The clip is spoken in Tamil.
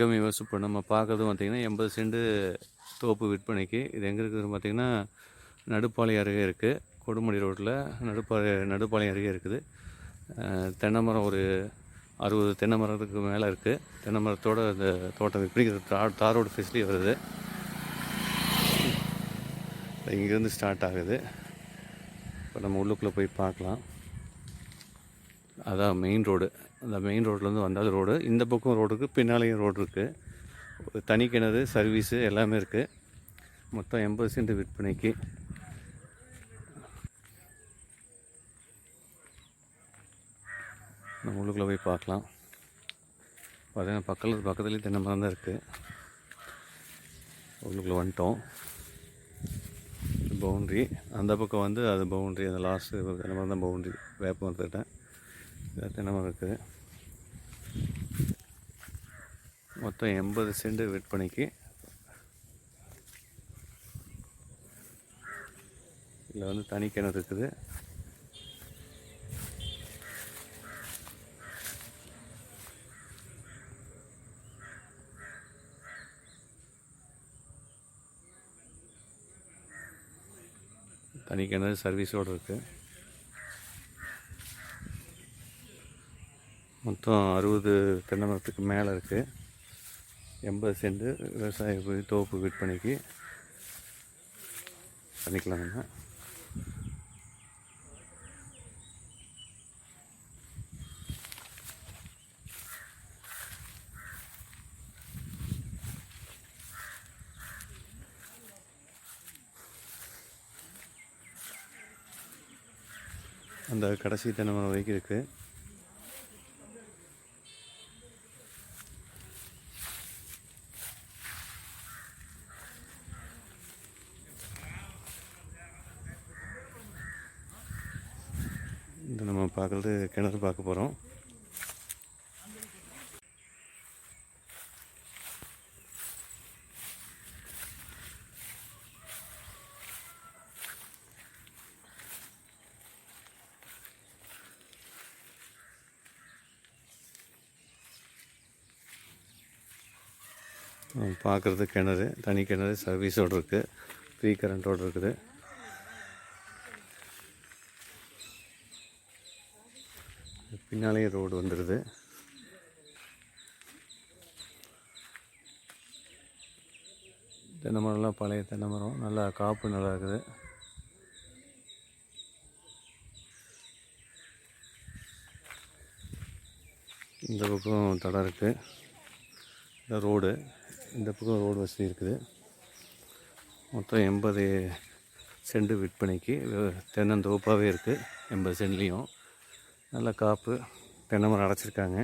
கம்மி யோசிச்சு இப்போ நம்ம பார்க்குறது பார்த்திங்கன்னா எண்பது சென்ட் தோப்பு விற்பனைக்கு. இது எங்கே இருக்குதுன்னு பார்த்திங்கன்னா நடுப்பாளையம் அருகே இருக்குது கொடுமுடி ரோட்டில் நடுப்பாளைய நடுப்பாளையம் அருகே இருக்குது. தென்னை மரம் ஒரு அறுபது தென்னை மரத்துக்கு மேலே இருக்குது தென்னை மரத்தோட இந்த தோட்டம் விற்பனைக்கு தார் தாரோட ஃபெசிலிட்டி வருது. இங்கேருந்து ஸ்டார்ட் ஆகுது. இப்போ நம்ம உள்ளுக்குள்ளே போய் பார்க்கலாம். அதான் மெயின் ரோடு அந்த மெயின் ரோட்லேருந்து வந்தால் ரோடு இந்த பக்கம் ரோடுக்கு பின்னாலேயும் ரோடு இருக்குது தனி கிணறு சர்வீஸு எல்லாமே இருக்குது மொத்தம் எண்பது சென்ட் விற்பனைக்கு. நம்ம உள்ளுக்குள்ளே போய் பார்க்கலாம். பார்த்தீங்கன்னா பக்கத்தில் பக்கத்துலேயும் தென்னை மரம் தான் இருக்குது உள்ளுக்குள்ளே வந்துட்டோம். பவுண்ட்ரி அந்த பக்கம் வந்து அது பவுண்ட்ரி அந்த லாஸ்ட்டு தென்னை மரம் தான் பவுண்ட்ரி வேப்பம் வந்துட்டேன் இதாக தினமும் இருக்குது. மொத்தம் எண்பது சென்ட் விற்பனைக்கு. இதில் வந்து தனி கிணறு இருக்குது. தனி கிணறு சர்வீஸோடு இருக்குது மொத்தம் அறுபது தென்னை மரத்துக்கு மேலே இருக்குது எண்பது சென்ட் விவசாய தோப்பு விற்பனைக்கு பண்ணிக்கலாம் நம்ம. அந்த கடைசி தென்னை மரம் வரைக்கும் இருக்குது இது நம்ம பார்க்குறது கிணறு பார்க்க போகிறோம் பார்க்குறது கிணறு தனி கிணறு சர்வீஸோடு இருக்குது ஃப்ரீ கரண்ட்டோடு இருக்குது. பின்னாலேயே ரோடு வந்துடுது தென்னை மரம்லாம் பழைய தென்னை மரம் நல்லா காப்பு நல்லா இருக்குது. இந்த பக்கம் தடம் இருக்குது இந்த ரோடு இந்த பக்கம் ரோடு வசதி இருக்குது. மொத்தம் எண்பது சென்ட் விற்பனைக்கு தென்னந்தோப்பாகவே இருக்குது எண்பது சென்ட்லேயும் நல்ல காப்பு தென்னை மரம் அடைச்சிருக்காங்க.